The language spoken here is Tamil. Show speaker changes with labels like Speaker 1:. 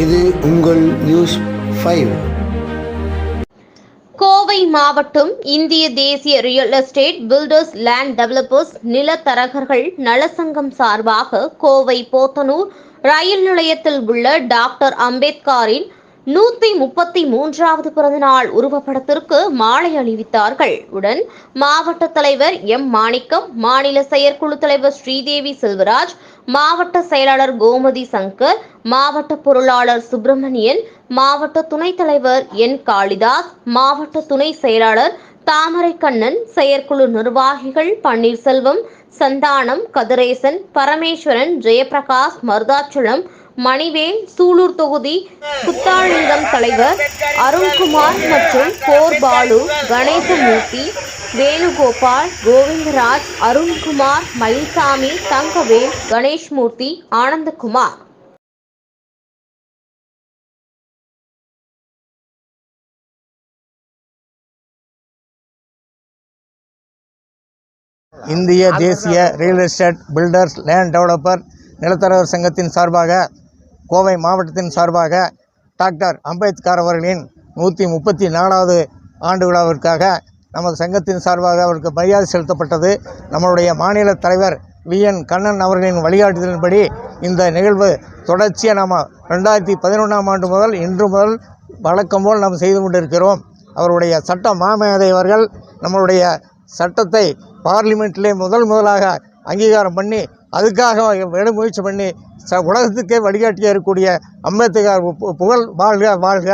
Speaker 1: இது உங்கள் நியூஸ் ஃபைவ்.
Speaker 2: கோவை மாவட்டம் இந்திய தேசிய real estate builders land developers நிலத்தரகர்கள் நலசங்கம் சார்பாக கோவை போத்தனூர் ரயில் நிலையத்தில் உள்ள டாக்டர் அம்பேத்கரின் நூத்தி முப்பத்தி மூன்றாவது பிறந்தநாள் உருவப்படத்திற்கு மாலை அணிவித்தார்கள். உடன் மாவட்ட தலைவர் எம் மாணிக்கம் மாநில செயற்குழு தலைவர் ஸ்ரீதேவி செல்வராஜ் மாவட்ட செயலாளர் கோமதி சங்கர் மாவட்ட பொருளாளர் சுப்பிரமணியன் மாவட்ட துணைத் தலைவர் என் காளிதாஸ் மாவட்ட துணை செயலாளர் தாமரை கண்ணன் செயற்குழு நிர்வாகிகள் பன்னீர்செல்வம் சந்தானம் கதிரேசன் பரமேஸ்வரன் ஜெயபிரகாஷ் மருதாச்சலம் மணிவேல் சூலூர் தொகுதி புத்தாளிங்கம் தலைவர் அருண்குமார் மற்றும் போர் பாலு கணேசமூர்த்தி வேணுகோபால் கோவிந்தராஜ் அருண்குமார் மயில்சாமி தங்கவேல் கணேஷ்மூர்த்தி ஆனந்தகுமார்.
Speaker 3: இந்திய தேசிய real estate builders land developer நிலத்தரகர் சங்கத்தின் சார்பாக கோவை மாவட்டத்தின் சார்பாக டாக்டர் அம்பேத்கர் அவர்களின் நூற்றி முப்பத்தி நாலாவது ஆண்டு விழாவிற்காக நமது சங்கத்தின் சார்பாக அவருக்கு மரியாதை செலுத்தப்பட்டது. நம்மளுடைய மாநில தலைவர் வி. என். கண்ணன் அவர்களின் வழிகாட்டுதலின்படி இந்த நிகழ்வு தொடர்ச்சியாக நாம் ரெண்டாயிரத்தி பதினொன்றாம் ஆண்டு முதல் இன்று முதல் வழக்கம் போல் நாம் செய்து கொண்டிருக்கிறோம். அவருடைய சட்ட மாமேதை அவர்கள் நம்மளுடைய சட்டத்தை பார்லிமெண்ட்லேயே முதல் முதலாக அங்கீகாரம் பண்ணி அதுக்காக விட முயற்சி பண்ணி ச உலகத்துக்கே வழிகாட்டியாக இருக்கக்கூடிய அம்பேத்கர் பு- புகழ் வாழ்க வாழ்க.